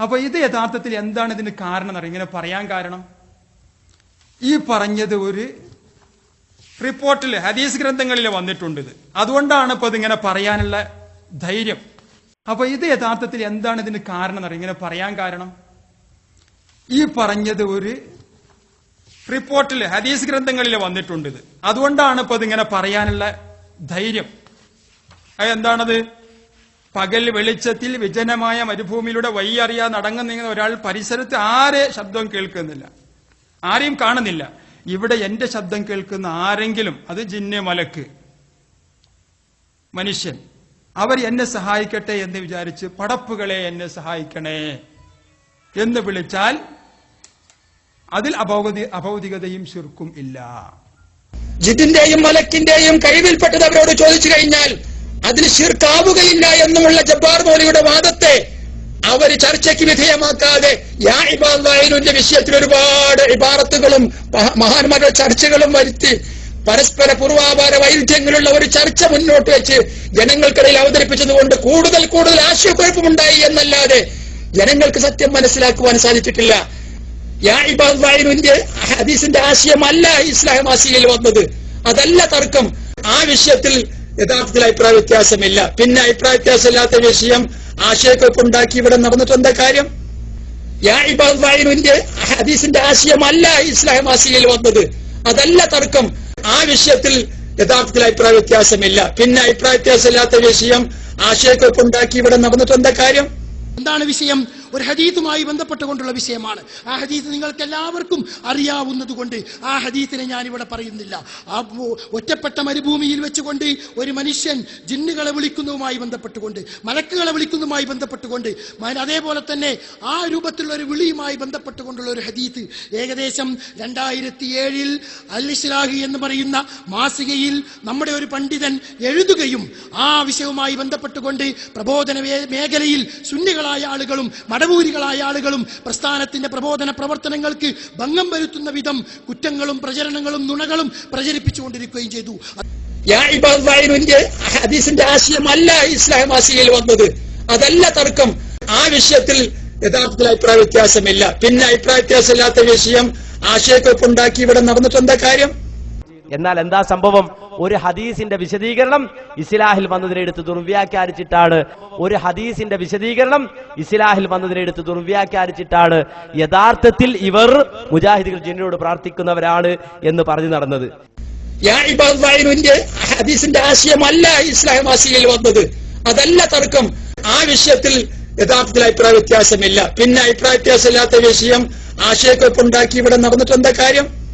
അപ്പൊ ഇത് യഥാർത്ഥത്തിൽ എന്താണ് ഇതിന് കാരണം എന്നറിയ. ഇങ്ങനെ പറയാൻ കാരണം? ഈ പറഞ്ഞത് ഒരു റിപ്പോർട്ടിൽ ഹദീസ് ഗ്രന്ഥങ്ങളിൽ വന്നിട്ടുണ്ട് ഇത്. അതുകൊണ്ടാണ് ഇപ്പൊ ഇതിങ്ങനെ പറയാനുള്ള ധൈര്യം. അപ്പൊ ഇത് യഥാർത്ഥത്തിൽ എന്താണ് ഇതിന് കാരണം എന്നറിയ. ഇങ്ങനെ പറയാൻ കാരണം? ഈ പറഞ്ഞത് ഒരു റിപ്പോർട്ടിൽ ഹദീസ് ഗ്രന്ഥങ്ങളിൽ വന്നിട്ടുണ്ട് ഇത്. അതുകൊണ്ടാണ് ഇപ്പൊ ഇതിങ്ങനെ പറയാനുള്ള ധൈര്യം. അത് എന്താണത് പകൽ വെളിച്ചത്തിൽ വിജനമായ മരുഭൂമിയിലൂടെ വയ്യറിയാ നടങ്ങുന്ന ഒരാൾ പരിസരത്ത് ആരെ ശബ്ദം കേൾക്കുന്നില്ല? ആരെയും കാണുന്നില്ല. ഇവിടെ എന്റെ ശബ്ദം കേൾക്കുന്ന ആരെങ്കിലും അത് ജിന്ന മലക്ക് മനുഷ്യൻ. അവർ എന്നെ സഹായിക്കട്ടെ എന്ന് വിചാരിച്ച് പടപ്പുകളെ എന്നെ സഹായിക്കണേ എന്ന് വിളിച്ചാൽ അതിൽ അഭൗതി അഭൗതികതയും ശിർക്കും ഇല്ല. ജിതിന്റെയും മലക്കിന്റെയും കഴിവിൽപ്പെട്ടത് അവരോട് ചോദിച്ചു കഴിഞ്ഞാൽ അതിന് ശീർക്കാവുകയില്ല എന്നുമുള്ള ജബ്ബാർ മോലിയുടെ വാദത്തെ അവർ ചർച്ചയ്ക്ക് വിധേയമാക്കാതെ യാ ഇബാദായിനുവിന്റെ വിഷയത്തിൽ ഒരുപാട് ഇബാറത്തുകളും മഹാ- മഹാന്മാരുടെ ചർച്ചകളും വരുത്തി പരസ്പര പൂർവാപാര വൈരുദ്ധ്യങ്ങളുള്ള ഒരു ചർച്ച മുന്നോട്ട് വെച്ച് ജനങ്ങൾക്കിടയിൽ അവതരിപ്പിച്ചതുകൊണ്ട് കൂടുതൽ കൂടുതൽ ആശയക്കുഴപ്പമുണ്ടായി എന്നല്ലാതെ ജനങ്ങൾക്ക് സത്യം മനസ്സിലാക്കുവാൻ സാധിച്ചിട്ടില്ല. യാ ഇബാദായിനുവിന്റെ ഹദീസിന്റെ ആശയമല്ല ഇസ്ലാം മാസികയിൽ വന്നത്. അതല്ല തർക്കം. ആ വിഷയത്തിൽ യഥാർത്ഥത്തിൽ അഭിപ്രായ വ്യത്യാസമില്ല. പിന്നെ അഭിപ്രായ വ്യത്യാസമില്ലാത്ത വിഷയം ആശയക്കുഴപ്പുണ്ടാക്കി ഇവിടെ നടന്നിട്ട് എന്താ കാര്യം? ഹദീസിന്റെ ആശയമല്ല ഇസ്ലാം മാസികയിൽ വന്നത്. അതല്ല തർക്കം. ആ വിഷയത്തിൽ യഥാർത്ഥത്തിൽ അഭിപ്രായ വ്യത്യാസമില്ല. പിന്നെ അഭിപ്രായ വ്യത്യാസമില്ലാത്ത വിഷയം ആശയക്കുഴപ്പുണ്ടാക്കി ഇവിടെ നടന്നിട്ട് എന്താ കാര്യം? എന്താണ് വിഷയം? ഒരു ഹദീത്തുമായി ബന്ധപ്പെട്ടുകൊണ്ടുള്ള വിഷയമാണ്. ആ ഹദീത്ത് നിങ്ങൾക്ക് എല്ലാവർക്കും അറിയാവുന്നത് കൊണ്ട് ആ ഹദീത്തിനെ ഞാനിവിടെ പറയുന്നില്ല. ആ ഒറ്റപ്പെട്ട മരുഭൂമിയിൽ വെച്ചുകൊണ്ട് ഒരു മനുഷ്യൻ ജിന്നുകളെ വിളിക്കുന്നതുമായി ബന്ധപ്പെട്ടുകൊണ്ട് മലക്കുകളെ വിളിക്കുന്നതുമായി ബന്ധപ്പെട്ടുകൊണ്ട് അതേപോലെ തന്നെ ആ രൂപത്തിലുള്ള ഒരു വിളിയുമായി ബന്ധപ്പെട്ടുകൊണ്ടുള്ള ഒരു ഹദീത്ത് ഏകദേശം രണ്ടായിരത്തി ഏഴിൽ അൽ ഇസ്ലാഹി എന്ന് പറയുന്ന മാസികയിൽ നമ്മുടെ ഒരു പണ്ഡിതൻ എഴുതുകയും ആ വിഷയവുമായി ബന്ധപ്പെട്ടുകൊണ്ട് പ്രബോധന മേഖലയിൽ സുന്നികളായ ആളുകളും മടവൂരികളായ ആളുകളും പ്രസ്ഥാനത്തിന്റെ പ്രബോധന പ്രവർത്തനങ്ങൾക്ക് ഭംഗം വരുത്തുന്ന വിധം കുറ്റങ്ങളും പ്രചരണങ്ങളും നുണകളും പ്രചരിപ്പിച്ചുകൊണ്ടിരിക്കുകയും ചെയ്തു. ഹദീസിന്റെ ആശയമല്ല ഇസ്ലാം ആശയിൽ വന്നത്. അതല്ല തർക്കം. ആ വിഷയത്തിൽ യഥാർത്ഥത്തിൽ അഭിപ്രായ വ്യത്യാസമില്ല. പിന്നെ അഭിപ്രായ വ്യത്യാസമില്ലാത്ത വിഷയം ആശയക്കുഴപ്പുണ്ടാക്കി ഇവിടെ നടന്നിട്ട് എന്താ കാര്യം? എന്നാൽ എന്താ സംഭവം? ഒരു ഹദീസിന്റെ വിശദീകരണം ഇസ്ലാഹിൽ വന്നതിനെടുത്ത് ദുർവ്യാഖ്യാനിച്ചിട്ടാണ് ഒരു ഹദീസിന്റെ വിശദീകരണം ഇസ്ലാഹിൽ വന്നതിനെടുത്ത് ദുർവ്യാഖ്യാനിച്ചിട്ടാണ് യഥാർത്ഥത്തിൽ ഇവർ മുജാഹിദികൾ ജിന്നോട് പ്രാർത്ഥിക്കുന്നവരാണ് എന്ന് പറഞ്ഞു നടന്നത്. ഹദീസിന്റെ ആശയമല്ല ഇസ്ലാം മാസികയിൽ വന്നത്. അതല്ല തർക്കം. ആ വിഷയത്തിൽ യഥാർത്ഥത്തിൽ അഭിപ്രായ വ്യത്യാസമില്ല. പിന്നെ അഭിപ്രായ വ്യത്യാസമില്ലാത്ത വിഷയം ആശയക്കുഴപ്പുണ്ടാക്കി ഇവിടെ നടന്നിട്ട് എന്താ കാര്യം?